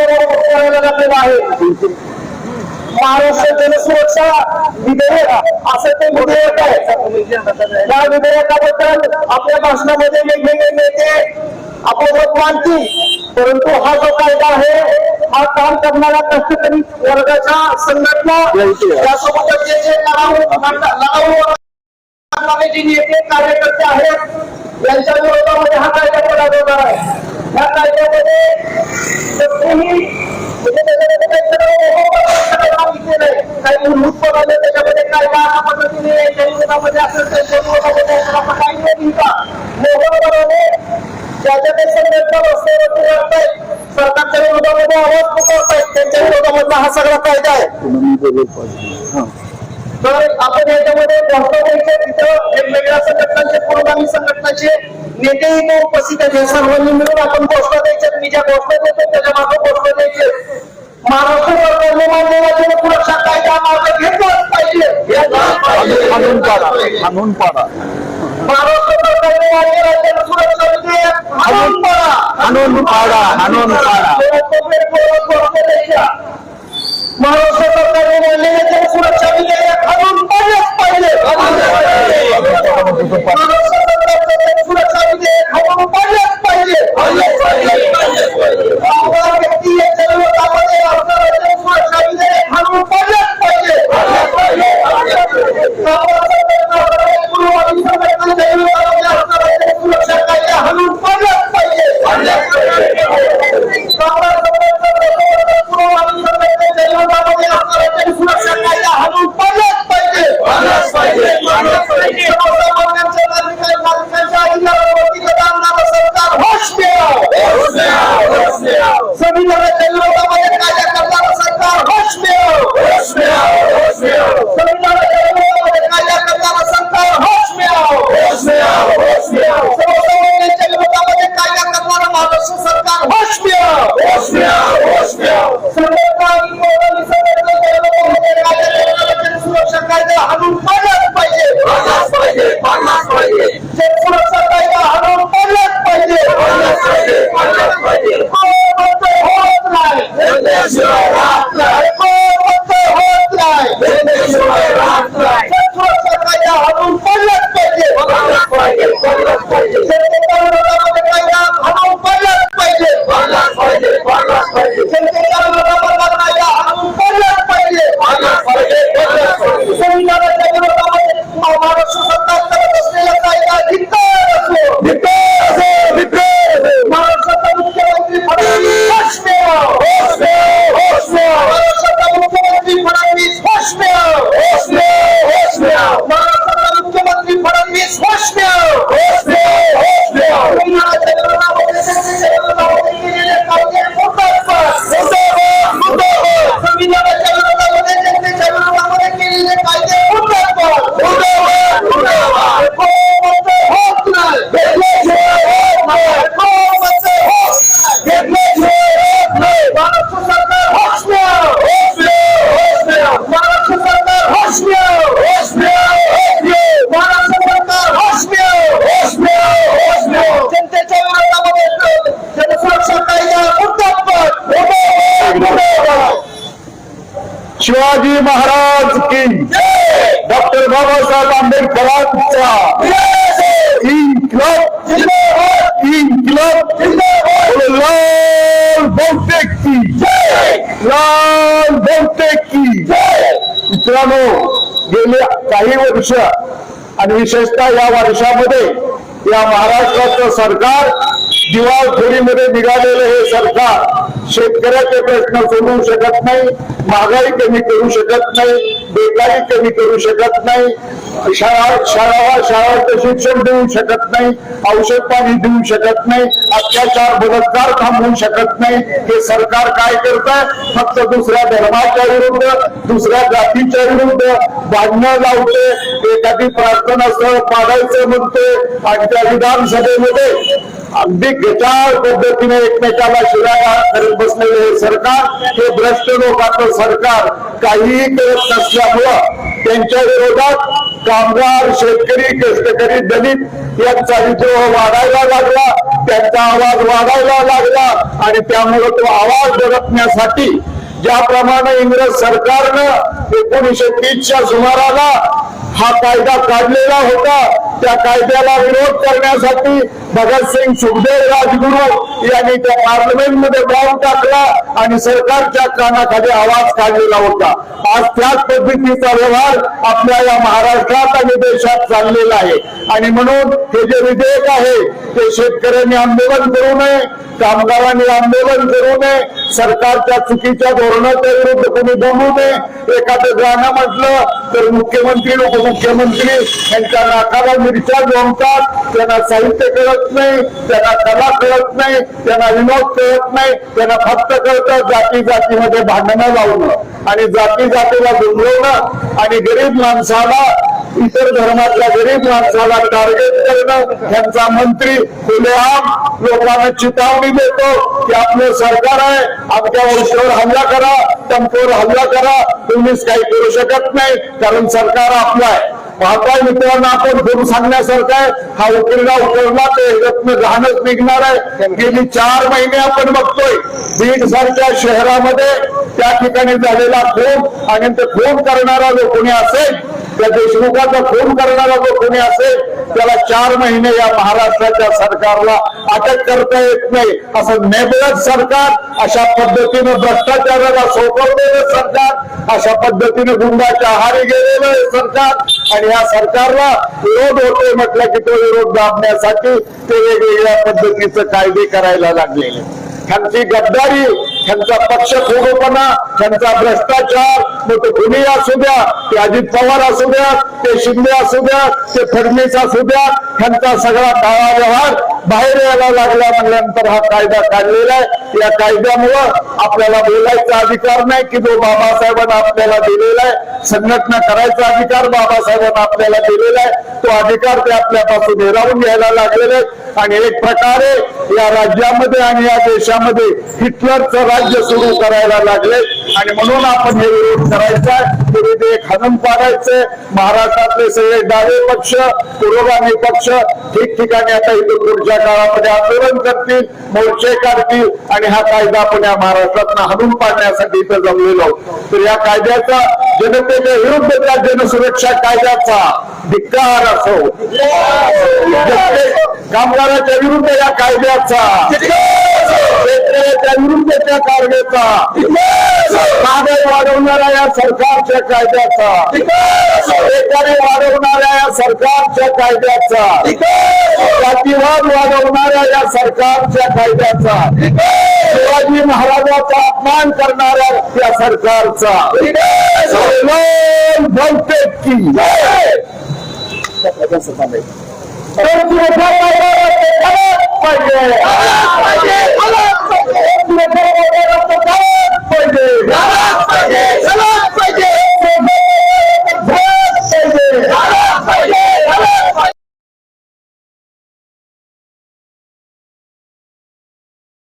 करायला आहे महाराष्ट्र जनसुरक्षा विधेयक असं ते विधेयक आहे या विधेयकाबद्दल आपल्या भाषणामध्ये वेगवेगळे नेते आपलं मानतील परंतु हा जो कायदा आहे हा काम करणाऱ्या कष्टकरी वर्गाच्या संघटना त्यासोबतच जे जे लढाऊ जे नेते कार्यकर्ते आहेत यांच्या विरोधामध्ये हा कायदा केला जाणार आहे या कायद्यामध्ये विरोधामध्ये आवाज पुकारतायत त्यांच्या विरोधामधला हा सगळा कायदा आहे. तर आपण याच्यामध्ये द्यायचे तिथं वेगवेगळ्या संघटनांचे पुरोगामी संघटनाचे नेते इथे उपस्थित आहेत. सर्वांनी मिळून आपण घोषणा द्यायच्या मी ज्या घोषणा देतो त्याच्यामागे घोषणा द्यायचे महाराष्ट्र सरकारने सुरक्षा कायदा मागे घेतलाच पाहिजे. पाडा. आणून पाडा कायदा आणून लाल बहुतेक की लाल मित्रांनो गेले काही वर्ष आणि विशेषतः या वर्षामध्ये या महाराष्ट्राचं सरकार दिवाळखोरीमध्ये निघालेलं हे सरकार शेतकऱ्याचे प्रश्न सोडवू शकत नाही महागाई कमी करू शकत नाही बेकारी कमी करू शकत नाही शाळा शाळा शाळाचं शिक्षण देऊ शकत नाही औषध पाणी देऊ शकत नाही अत्याचार बलात्कार थांबवू शकत नाही. हे सरकार काय करत? फक्त दुसऱ्या धर्माच्या विरुद्ध दुसऱ्या जातीच्या विरुद्ध भांडणं लावते. एखादी प्रार्थना स्थळ पाडायचं म्हणते आणि त्या विधानसभेमध्ये. अगदी गटाळ पद्धतीने एकमेकाला शिराया असलेले सरकार हे भ्रष्ट लोकांचं सरकार काहीही करत नसल्यामुळं त्यांच्या विरोधात कामगार शेतकरी कष्टकरी दलित यांचा विद्रोह वाढायला लागला त्यांचा आवाज वाढायला लागला आणि त्यामुळे तो आवाज दडपण्यासाठी ज्याप्रमाणे इंग्रज सरकारनं एकोणीशे तीसच्या सुमाराला हा कायदा काढलेला होता त्या कायद्याला विरोध करण्यासाठी भगतसिंग सुखदेव राजगुरू यांनी त्या पार्लमेंटमध्ये बॉम्ब टाकला आणि सरकारच्या कानाखाली आवाज काढलेला होता. आज त्याच पद्धतीचा व्यवहार आपल्या या महाराष्ट्रात आणि देशात चाललेला आहे. आणि म्हणून हे जे विधेयक आहे ते शेतकऱ्यांनी आंदोलन करू नये कामगारांनी आंदोलन करू नये सरकारच्या चुकीच्या धोरणाच्या विरुद्ध कोणी जमू नये. एखादं गाणं म्हटलं तर मुख्यमंत्री उपमुख्यमंत्री यांच्या नाकाला मिरच्या जोमतात त्यांना साहित्य कळत नाही त्यांना कला कळत नाही त्यांना विनोद कळत नाही त्यांना फक्त कळतं जाती जातीमध्ये भांडणं लावणं. आणि जाती जातीला गुंतवणं आणि गरीब माणसाला इतर धर्मातल्या गरीब माणसाला टार्गेट करणं त्यांचा मंत्री खुलेआम लोकांना चितावणी देतो की आपलं सरकार आहे आमच्या वंशावर हल्ला करा टंपोर हल्ला करा तुम्हीच काही करू शकत नाही कारण सरकार आपलं आहे. महाकाय मित्रांना आपण करू सांगण्यासारखं आहे. हा उकिरडा उकरला ते रत्न घाणच निघणार आहे. गेली चार महिने आपण बघतोय. बीड सारख्या शहरामध्ये त्या ठिकाणी झालेला फोन आणि ते फोन करणारा जो कोणी असेल त्या देशमुखाचा फोन करणारा जो कोणी असेल त्याला चार महिने या महाराष्ट्राच्या सरकारला अटक करता येत नाही. असं नेबलत सरकार अशा पद्धतीनं भ्रष्टाचाराला सोपवलेलं सरकार अशा पद्धतीने गुंडाच्या आहारी गेलेलं सरकार आणि या सरकारला विरोध होतोय म्हटलं की तो विरोध दाबण्यासाठी ते वेगवेगळ्या पद्धतीचे कायदे करायला लागलेले. त्यांची गद्दारी त्यांचा पक्ष खोगोपणा त्यांचा भ्रष्टाचार मग तो कुणी असू द्या ते अजित पवार असू द्या ते शिंदे असू द्या ते फडणवीस असू द्या त्यांचा सगळा काळा व्यवहार बाहेर यायला लागला म्हणल्यानंतर हा कायदा काढलेला आहे. या कायद्यामुळं आपल्याला बोलायचा अधिकार नाही की जो बाबासाहेबांना आपल्याला दिलेला आहे. संघटना करायचा अधिकार बाबासाहेबांना आपल्याला दिलेला आहे. तो अधिकार ते आपल्यापासून हिरावून घ्यायला लागलेले आहेत. आणि एक प्रकारे या राज्यामध्ये आणि या देशामध्ये हिटलरचं राज्य सुरू करायला लागले. आणि म्हणून आपण हे विरोध करायचा हे विधेयक हाणून महाराष्ट्रातले सगळे डावे पक्ष पुरोगामी पक्ष ठिकठिकाणी आता इथे पुढच्या काळामध्ये आंदोलन करतील मोर्चे काढतील आणि हा कायदा आपण या महाराष्ट्रात हाणून पाडण्यासाठी इथं जमलेलो तर या कायद्याचा जनतेच्या विरुद्ध त्या जनसुरक्षा कायद्याचा धिक्कार असो. कामगाराच्या विरुद्ध या कायद्याचा शेतकऱ्याच्या विरुद्ध त्या कायद्याचा महागाई वाढवणाऱ्या या सरकारच्या कायद्याचा बेकारी वाढवणाऱ्या या सरकारच्या कायद्याचा जातीवाद वाढवणाऱ्या या सरकारच्या कायद्याचा शिवाजी महाराजाचा अपमान करणाऱ्या या सरकारचा. झाला पाहिजे